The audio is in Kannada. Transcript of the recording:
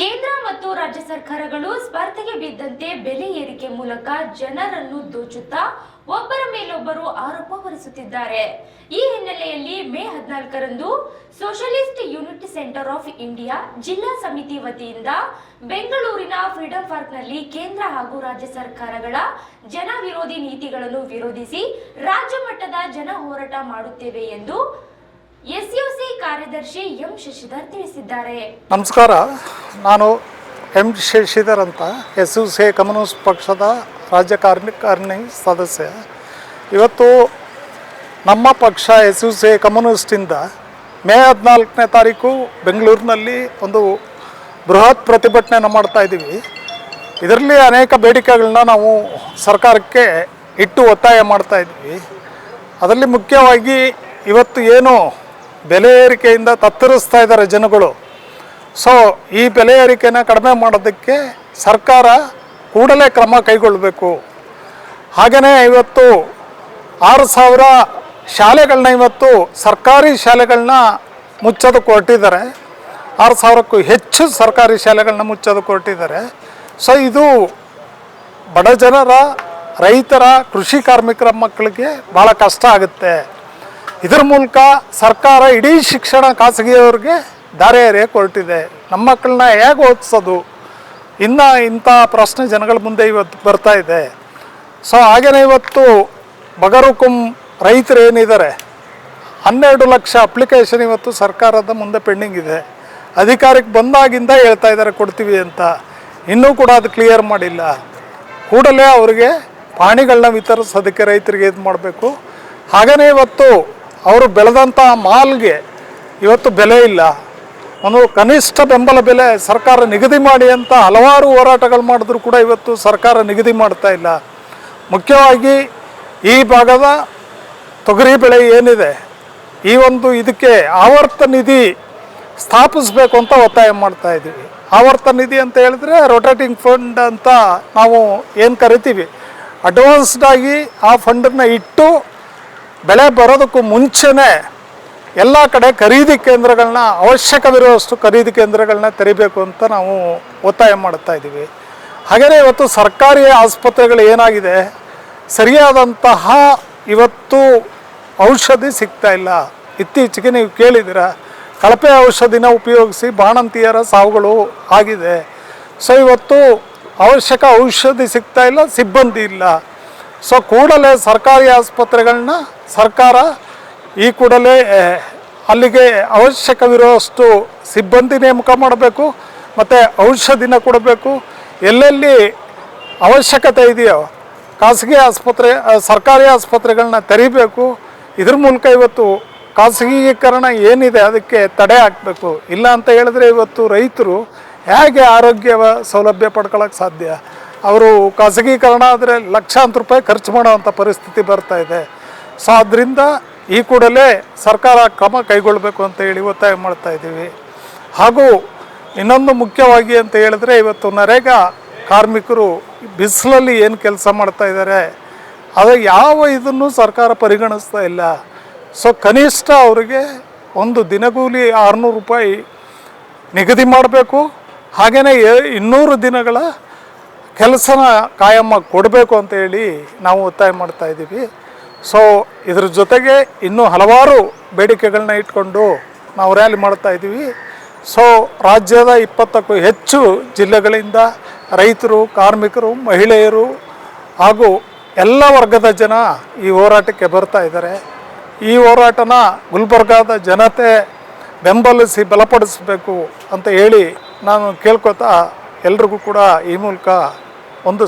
ಕೇಂದ್ರ ಮತ್ತು ರಾಜ್ಯ ಸರ್ಕಾರಗಳು ಸ್ಪರ್ಧೆಗೆ ಬಿದ್ದಂತೆ ಬೆಲೆ ಏರಿಕೆ ಮೂಲಕ ಜನರನ್ನು ದೋಚುತ್ತಾ ಒಬ್ಬರ ಮೇಲೊಬ್ಬರು ಆರೋಪ ಹೊರಿಸುತ್ತಿದ್ದಾರೆ. ಈ ಹಿನ್ನೆಲೆಯಲ್ಲಿ ಮೇ ಹದಿನಾಲ್ಕರಂದು socialist unit centre of India ಜಿಲ್ಲಾ ಸಮಿತಿ ವತಿಯಿಂದ ಬೆಂಗಳೂರಿನ ಫ್ರೀಡಂ ಪಾರ್ಕ್ನಲ್ಲಿ ಕೇಂದ್ರ ಹಾಗೂ ರಾಜ್ಯ ಸರ್ಕಾರಗಳ ಜನ ವಿರೋಧಿ ನೀತಿಗಳನ್ನು ವಿರೋಧಿಸಿ ರಾಜ್ಯ ಮಟ್ಟದ ಜನ ಹೋರಾಟ ಮಾಡುತ್ತೇವೆ ಎಂದು ಎಸ್ಯುಸಿ ಕಾರ್ಯದರ್ಶಿ ಎಂ ಶಶಿಧರ್ ತಿಳಿಸಿದ್ದಾರೆ. ನಮಸ್ಕಾರ, ನಾನು ಎಂ ಶಶಿಧರ್ ಅಂತ ಎಸ್ ಯು ಸಿ ಕಮ್ಯುನಿಸ್ಟ್ ಪಕ್ಷದ ರಾಜ್ಯ ಕಾರ್ಯಕಾರಿಣಿ ಸದಸ್ಯ. ಇವತ್ತು ನಮ್ಮ ಪಕ್ಷ ಎಸ್ ಯು ಸಿ ಕಮ್ಯುನಿಸ್ಟಿಂದ ಮೇ ಹದಿನಾಲ್ಕನೇ ತಾರೀಕು ಬೆಂಗಳೂರಿನಲ್ಲಿ ಒಂದು ಬೃಹತ್ ಪ್ರತಿಭಟನೆಯನ್ನು ಮಾಡ್ತಾ ಇದ್ದೀವಿ. ಇದರಲ್ಲಿ ಅನೇಕ ಬೇಡಿಕೆಗಳನ್ನ ನಾವು ಸರ್ಕಾರಕ್ಕೆ ಇಟ್ಟು ಒತ್ತಾಯ ಮಾಡ್ತಾ ಇದ್ವಿ ಅದರಲ್ಲಿ ಮುಖ್ಯವಾಗಿ ಇವತ್ತು ಏನು ಬೆಲೆ ಏರಿಕೆಯಿಂದ ತತ್ತರಿಸ್ತಾ ಇದ್ದಾರೆ ಜನಗಳು. ಸೊ ಈ ಬೆಲೆ ಏರಿಕೆನ ಕಡಿಮೆ ಮಾಡೋದಕ್ಕೆ ಸರ್ಕಾರ ಕೂಡಲೇ ಕ್ರಮ ಕೈಗೊಳ್ಳಬೇಕು. ಹಾಗೆಯೇ ಇವತ್ತು ಆರು ಸಾವಿರ ಶಾಲೆಗಳನ್ನ ಇವತ್ತು ಸರ್ಕಾರಿ ಶಾಲೆಗಳನ್ನ ಮುಚ್ಚೋದಕ್ಕೆ ಹೊರಟಿದ್ದಾರೆ. ಆರು ಸಾವಿರಕ್ಕೂ ಹೆಚ್ಚು ಸರ್ಕಾರಿ ಶಾಲೆಗಳನ್ನ ಮುಚ್ಚೋದಕ್ಕೆ ಹೊರಟಿದ್ದಾರೆ. ಸೊ ಇದು ಬಡ ಜನರ, ರೈತರ, ಕೃಷಿ ಕಾರ್ಮಿಕರ ಮಕ್ಕಳಿಗೆ ಭಾಳ ಕಷ್ಟ ಆಗುತ್ತೆ. ಇದರ ಮೂಲಕ ಸರ್ಕಾರ ಇಡೀ ಶಿಕ್ಷಣ ಖಾಸಗಿಯವ್ರಿಗೆ ದಾರಿ ಎರೆಯಕ್ಕೆ ಹೊರಟಿದೆ ನಮ್ಮ ಮಕ್ಕಳನ್ನ ಹೇಗೆ ಓದಿಸೋದು? ಇನ್ನು ಇಂಥ ಪ್ರಶ್ನೆ ಜನಗಳ ಮುಂದೆ ಇವತ್ತು ಬರ್ತಾ ಇದೆ. ಸೊ ಹಾಗೆಯೇ ಇವತ್ತು ಬಗರುಕುಂ ರೈತರು ಏನಿದ್ದಾರೆ? ಹನ್ನೆರಡು ಲಕ್ಷ ಅಪ್ಲಿಕೇಶನ್ ಇವತ್ತು ಸರ್ಕಾರದ ಮುಂದೆ ಪೆಂಡಿಂಗ್ ಇದೆ. ಅಧಿಕಾರಕ್ಕೆ ಬಂದಾಗಿಂದ ಹೇಳ್ತಾ ಇದ್ದಾರೆ, ಕೊಡ್ತೀವಿ ಅಂತ. ಇನ್ನೂ ಕೂಡ ಅದು ಕ್ಲಿಯರ್ ಮಾಡಿಲ್ಲ. ಕೂಡಲೇ ಅವರಿಗೆ ಪಾಣಿಗಳನ್ನ ವಿತರಿಸೋದಕ್ಕೆ ರೈತರಿಗೆ ಇದು ಮಾಡಬೇಕು? ಹಾಗೆಯೇ ಇವತ್ತು ಅವರು ಬೆಳೆದಂಥ ಮಾಲ್ಗೆ ಇವತ್ತು ಬೆಲೆ ಇಲ್ಲ. ಒಂದು ಕನಿಷ್ಠ ಬೆಂಬಲ ಬೆಲೆ ಸರ್ಕಾರ ನಿಗದಿ ಮಾಡಿ ಅಂತ ಹಲವಾರು ಹೋರಾಟಗಳು ಮಾಡಿದ್ರು ಕೂಡ ಇವತ್ತು ಸರ್ಕಾರ ನಿಗದಿ ಮಾಡ್ತಾ ಇಲ್ಲ. ಮುಖ್ಯವಾಗಿ ಈ ಭಾಗದ ತೊಗರಿ ಬೆಳೆ ಏನಿದೆ, ಈ ಒಂದು ಇದಕ್ಕೆ ಆವರ್ತ ನಿಧಿ ಸ್ಥಾಪಿಸಬೇಕು ಅಂತ ಒತ್ತಾಯ ಮಾಡ್ತಾ ಇದ್ದೀವಿ. ಆವರ್ತ ನಿಧಿ ಅಂತ ಹೇಳಿದ್ರೆ ರೊಟೇಟಿಂಗ್ ಫಂಡ್ ಅಂತ ನಾವು ಏನು ಕರಿತೀವಿ? ಅಡ್ವಾನ್ಸ್ಡಾಗಿ ಆ ಫಂಡನ್ನು ಇಟ್ಟು ಬೆಳೆ ಬರೋದಕ್ಕೂ ಮುಂಚೆನೇ ಎಲ್ಲ ಕಡೆ ಖರೀದಿ ಕೇಂದ್ರಗಳನ್ನ ಅವಶ್ಯಕವಿರುವಷ್ಟು ಖರೀದಿ ಕೇಂದ್ರಗಳನ್ನ ತೆರಿಬೇಕು ಅಂತ ನಾವು ಒತ್ತಾಯ ಮಾಡ್ತಾ ಇದ್ದೀವಿ. ಹಾಗೆಯೇ ಇವತ್ತು ಸರ್ಕಾರಿ ಆಸ್ಪತ್ರೆಗಳು ಏನಾಗಿದೆ? ಸರಿಯಾದಂತಹ ಇವತ್ತು ಔಷಧಿ ಸಿಗ್ತಾ ಇಲ್ಲ. ಇತ್ತೀಚೆಗೆ ನೀವು ಕೇಳಿದ್ದೀರ, ಕಳಪೆ ಔಷಧಿನ ಉಪಯೋಗಿಸಿ ಬಾಣಂತಿಯರ ಸಾವುಗಳು ಆಗಿದೆ. ಸೊ ಇವತ್ತು ಅವಶ್ಯಕ ಔಷಧಿ ಸಿಗ್ತಾ ಇಲ್ಲ, ಸಿಬ್ಬಂದಿ ಇಲ್ಲ. ಸೊ ಕೂಡಲೇ ಸರ್ಕಾರಿ ಆಸ್ಪತ್ರೆಗಳನ್ನ ಸರ್ಕಾರ ಈ ಕೂಡಲೇ ಅಲ್ಲಿಗೆ ಅವಶ್ಯಕವಿರುವಷ್ಟು ಸಿಬ್ಬಂದಿ ನೇಮಕ ಮಾಡಬೇಕು, ಮತ್ತು ಔಷಧಿನ ಕೊಡಬೇಕು. ಎಲ್ಲೆಲ್ಲಿ ಅವಶ್ಯಕತೆ ಇದೆಯೋ ಖಾಸಗಿ ಆಸ್ಪತ್ರೆ ಸರ್ಕಾರಿ ಆಸ್ಪತ್ರೆಗಳನ್ನ ತೆರಿಬೇಕು. ಇದ್ರ ಮೂಲಕ ಇವತ್ತು ಖಾಸಗೀಕರಣ ಏನಿದೆ ಅದಕ್ಕೆ ತಡೆ ಹಾಕಬೇಕು. ಇಲ್ಲ ಅಂತ ಹೇಳಿದ್ರೆ ಇವತ್ತು ರೈತರು ಹೇಗೆ ಆರೋಗ್ಯ ಸೌಲಭ್ಯ ಪಡ್ಕೊಳ್ಳೋಕೆ ಸಾಧ್ಯ? ಅವರು ಖಾಸಗೀಕರಣ ಆದರೆ ಲಕ್ಷಾಂತರ ರೂಪಾಯಿ ಖರ್ಚು ಮಾಡೋವಂಥ ಪರಿಸ್ಥಿತಿ ಬರ್ತಾ ಇದೆ. ಸೊ ಅದರಿಂದ ಈ ಕೂಡಲೇ ಸರ್ಕಾರ ಕ್ರಮ ಕೈಗೊಳ್ಳಬೇಕು ಅಂತ ಹೇಳಿ ಒತ್ತಾಯ ಮಾಡ್ತಾ ಇದ್ದೀವಿ. ಹಾಗೂ ಇನ್ನೊಂದು ಮುಖ್ಯವಾಗಿ ಅಂತ ಹೇಳಿದ್ರೆ ಇವತ್ತು ನರೇಗಾ ಕಾರ್ಮಿಕರು ಬಿಸಿಲಲ್ಲಿ ಏನು ಕೆಲಸ ಮಾಡ್ತಾ ಇದ್ದಾರೆ, ಅದು ಯಾವ ಇದನ್ನು ಸರ್ಕಾರ ಪರಿಗಣಿಸ್ತಾ ಇಲ್ಲ. ಸೊ ಕನಿಷ್ಠ ಅವರಿಗೆ ಒಂದು ದಿನಗೂಲಿ ಆರುನೂರು ರೂಪಾಯಿ ನಿಗದಿ ಮಾಡಬೇಕು. ಹಾಗೆಯೇ ಇನ್ನೂರು ದಿನಗಳ ಕೆಲಸನ ಕಾಯಮ್ಮ ಕೊಡಬೇಕು ಅಂತ ಹೇಳಿ ನಾವು ಒತ್ತಾಯ ಮಾಡ್ತಾ ಇದ್ದೀವಿ. ಸೊ ಇದ್ರ ಜೊತೆಗೆ ಇನ್ನೂ ಹಲವಾರು ಬೇಡಿಕೆಗಳನ್ನ ಇಟ್ಕೊಂಡು ನಾವು ರ್ಯಾಲಿ ಮಾಡ್ತಾ ಇದ್ದೀವಿ. ಸೊ ರಾಜ್ಯದ ಇಪ್ಪತ್ತಕ್ಕೂ ಹೆಚ್ಚು ಜಿಲ್ಲೆಗಳಿಂದ ರೈತರು, ಕಾರ್ಮಿಕರು, ಮಹಿಳೆಯರು ಹಾಗೂ ಎಲ್ಲ ವರ್ಗದ ಜನ ಈ ಹೋರಾಟಕ್ಕೆ ಬರ್ತಾ ಇದ್ದಾರೆ. ಈ ಹೋರಾಟನ ಗುಲ್ಬರ್ಗಾದ ಜನತೆ ಬೆಂಬಲಿಸಿ ಬಲಪಡಿಸಬೇಕು ಅಂತ ಹೇಳಿ ನಾನು ಕೇಳ್ಕೊತಾ ಎಲ್ರಿಗೂ ಕೂಡ ಈ ಮೂಲಕ ಒಂದು